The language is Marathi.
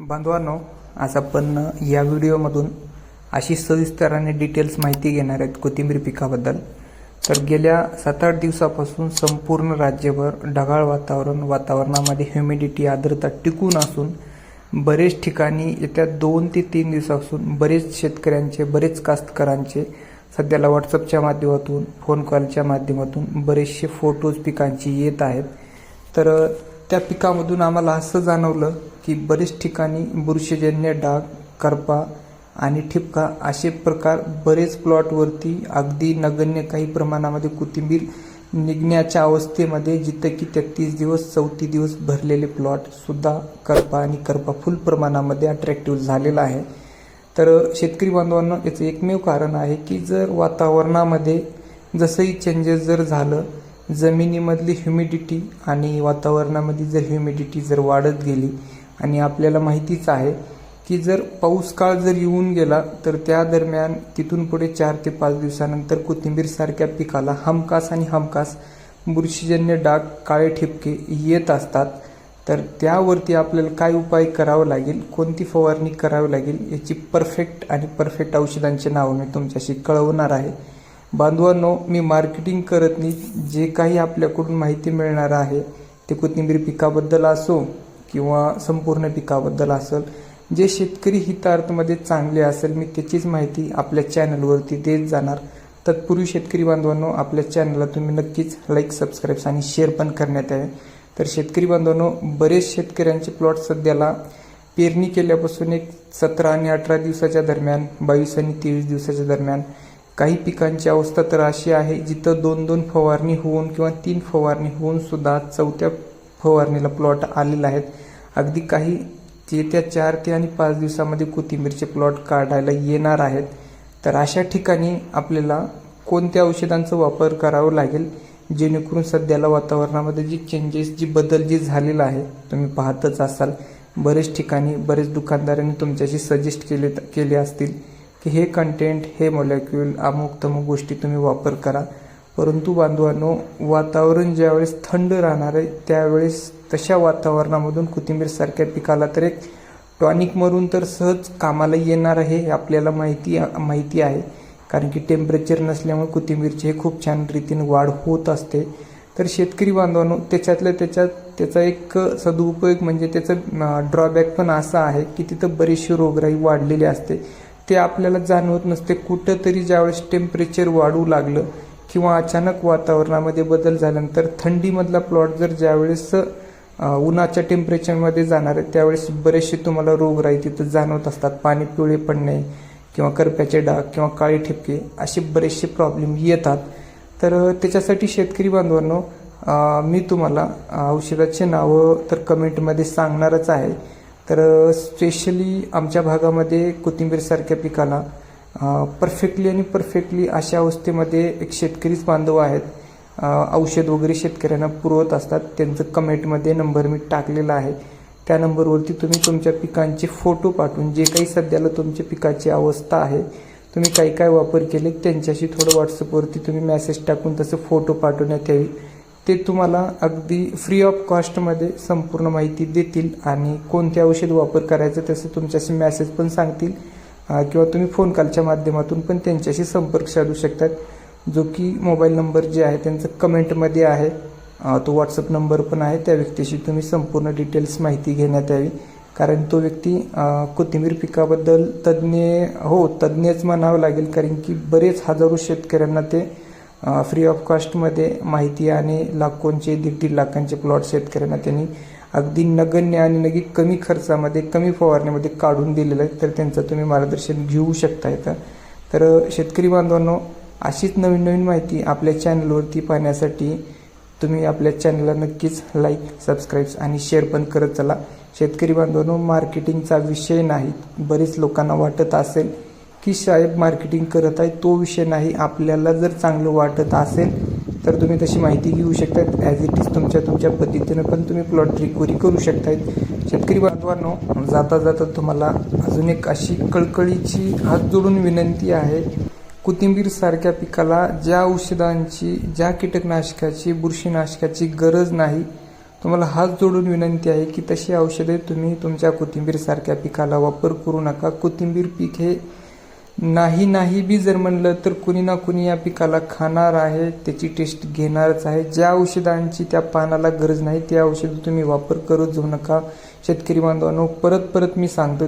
बांधवांनो आज आपण या व्हिडिओमधून अशी सविस्तर आणि डिटेल्स माहिती घेणार आहेत कोथिंबीर पिकाबद्दल. तर गेल्या सात आठ दिवसापासून संपूर्ण राज्यभर ढगाळ वातावरण वातावरणामध्ये ह्युमिडिटी आर्द्रता टिकून असून बरेच ठिकाणी येत्या दोन ते तीन दिवसापासून बरेच शेतकऱ्यांचे बरेच कास्तकारांचे सध्याला व्हॉट्सअपच्या माध्यमातून फोन कॉलच्या माध्यमातून बरेचसे फोटोज पिकांची येत आहेत. तर त्या पिकामधून आम्हाला असं जाणवलं की बरेच ठिकाणी बुरशीजन्य डाग करपा आणि ठिपका असे प्रकार बरेच प्लॉटवरती अगदी नगण्य काही प्रमाणामध्ये कोथिंबीर निघण्याच्या अवस्थेमध्ये जिथं की तेहतीस दिवस चौतीस दिवस भरलेले प्लॉटसुद्धा करपा आणि करपा फुल प्रमाणामध्ये अट्रॅक्टिव्ह झालेला आहे. तर शेतकरी बांधवांना याचं एकमेव कारण आहे की जर वातावरणामध्ये जसंही चेंजेस जर झालं जमिनीमधली ह्युमिडिटी आणि वातावरणामध्ये जर ह्युमिडिटी जर वाढत गेली आणि आपल्याला माहितीच आहे की जर पाऊस काळ जर येऊन गेला तर त्या दरम्यान तिथून पुढे चार ते पाच दिवसानंतर कोथिंबीरसारख्या पिकाला हमखास आणि हमखास बुरशीजन्य डाग काळे ठिपके येत असतात. तर त्यावरती आपल्याला काय उपाय करावं लागेल? कोणती फवारणी करावी लागेल? याची परफेक्ट आणि परफेक्ट औषधांची नावं मी तुमच्याशी कळवणार आहे. बांधवांनो मी मार्केटिंग करत नाही. जे काही आपल्याकडून माहिती मिळणार आहे ते कोथिंबीर पिकाबद्दल असो किंवा संपूर्ण पिकाबद्दल असेल जे शेतकरी हितार्थमध्ये चांगले असेल मी त्याचीच माहिती आपल्या चॅनलवरती देत जाणार. तत्पूर्वी शेतकरी बांधवांनो आपल्या चॅनलला तुम्ही नक्कीच लाईक सबस्क्राईब्स आणि शेअर पण करण्यात यावे. तर शेतकरी बांधवांनो बरेच शेतकऱ्यांचे प्लॉट सध्याला पेरणी केल्यापासून एक सतरा आणि अठरा दिवसाच्या दरम्यान बावीस आणि तेवीस दिवसाच्या दरम्यान काही पिकांची अवस्था तर अशी आहे जिथं दोन दोन फवारणी होऊन किंवा तीन फवारणी होऊन सुद्धा चौथ्या फवारणीला प्लॉट आलेला आहेत अगदी काही येत्या चार ते आणि पाच दिवसामध्ये कोथिंबीरचे प्लॉट काढायला येणार आहेत. तर अशा ठिकाणी आपल्याला कोणत्या औषधांचा वापर करावा लागेल? जेणेकरून सध्याला वातावरणामध्ये जी चेंजेस जी बदल जी झालेला आहे तुम्ही पाहतच असाल. बरेच ठिकाणी बरेच दुकानदारांनी तुमच्याशी सजेस्ट केले केले असतील. की हे कंटेंट हे मॉलेक्युल अमुक तमुक गोष्टी तुम्ही वापर करा. परंतु बांधवांनो वातावरण ज्यावेळेस थंड राहणार आहे त्यावेळेस तशा वातावरणामधून कोथिंबीरसारख्या पिकाला तर एक टॉनिक मरून तर सहज कामाला येणार आहे हे आपल्याला माहिती माहिती आहे. कारण की टेम्परेचर नसल्यामुळे कोथिंबीरची हे खूप छान रीतीने वाढ होत असते. तर शेतकरी बांधवांनो त्याच्यातल्या त्याच्यात त्याचा एक सदुपयोग म्हणजे त्याचं ड्रॉबॅक पण असा आहे की तिथं बरीचशी रोगराई वाढलेली असते. ते आपल्याला जाणवत नसते. कुठंतरी ज्यावेळेस टेम्परेचर वाढू लागलं किंवा अचानक वातावरणामध्ये बदल झाल्यानंतर थंडीमधला प्लॉट जर ज्यावेळेस उन्हाच्या टेम्परेचरमध्ये जाणार आहे त्यावेळेस बरेचसे तुम्हाला रोगराई तिथं जाणवत असतात. पाणी पिवळे पडणे किंवा करप्याचे डाग किंवा काळे ठिपके असे बरेचसे प्रॉब्लेम येतात. तर त्याच्यासाठी शेतकरी बांधवांनो मी तुम्हाला औषधाचे नावं तर कमेंटमध्ये सांगणारच आहे. तर स्पेशली आमच्या भागामध्ये कोथिंबीरसारख्या पिकाला परफेक्टली आणि परफेक्टली अशा अवस्थेमध्ये एक शेतकरीच बांधव आहेत. औषध वगैरे शेतकऱ्यांना पुरवत असतात. त्यांचं कमेंटमध्ये नंबर मी टाकलेला आहे. त्या नंबरवरती तुम्ही तुमच्या पिकांचे फोटो पाठवून जे काही सध्याला तुमच्या पिकाची अवस्था आहे तुम्ही काय काय वापर केले त्यांच्याशी थोडं व्हॉट्सअपवरती तुम्ही मेसेज टाकून तसं फोटो पाठवण्यात यावी. ते तुम्हाला अगदी फ्री ऑफ कॉस्टमध्ये संपूर्ण माहिती देतील आणि कोणते औषध वापर करायचं तसं तुमच्याशी मॅसेज पण सांगतील किंवा तुम्ही फोन कॉलच्या माध्यमातून पण त्यांच्याशी संपर्क साधू शकतात. जो की मोबाईल नंबर जे आहे त्यांचं कमेंटमध्ये आहे तो व्हॉट्सअप नंबर पण आहे. त्या व्यक्तीशी तुम्ही संपूर्ण डिटेल्स माहिती घेण्यात यावी. कारण तो व्यक्ती कोथिंबीर पिकाबद्दल तज्ज्ञ हो तज्ज्ञच म्हणावं लागेल. कारण की बरेच हजारो शेतकऱ्यांना ते फ्री ऑफ कॉस्टमध्ये माहिती आणि लाखोंचे दीड दीड लाखांचे प्लॉट शेतकऱ्यांना त्यांनी अगदी नगण्य आणि नगी कमी खर्चामध्ये कमी फवारणीमध्ये काढून दिलेलं आहे. तर त्यांचं तुम्ही मार्गदर्शन घेऊ शकता येतं तर शेतकरी बांधवांनो अशीच नवीन नवीन माहिती आपल्या चॅनलवरती पाहण्यासाठी तुम्ही आपल्या चॅनलला नक्कीच लाईक सबस्क्राईब्स आणि शेअर पण करत चला. शेतकरी बांधवांनो मार्केटिंगचा विषय नाही. बरेच लोकांना वाटत असेल की साहेब मार्केटिंग करत आहे तो विषय नाही. आपल्याला जर चांगलं वाटत असेल तर तुम्ही तशी माहिती घेऊ शकतात. ॲज इट इज तुमच्या तुमच्या पद्धतीनं पण तुम्ही प्लॉट रिकवरी करू शकतायत. शेतकरी बांधवांनो जाता जाता तुम्हाला अजून एक अशी कळकळीची हात जोडून विनंती आहे. कोथिंबीर सारख्या पिकाला ज्या औषधांची ज्या कीटकनाशकाची बुरशीनाशकाची गरज नाही तुम्हाला हात जोडून विनंती आहे की तशी औषधे तुम्ही तुमच्या कोथिंबीर सारख्या पिकाला वापर करू नका. कोथिंबीर पीक हे नाही नाही बी जर म्हणलं तर कुणी ना कुणी या पिकाला खाणार आहे त्याची टेस्ट घेणारच आहे. ज्या औषधांची त्या पानाला गरज नाही त्या औषधं तुम्ही वापर करत जाऊ नका. शेतकरी बांधवांनो परत परत मी सांगतो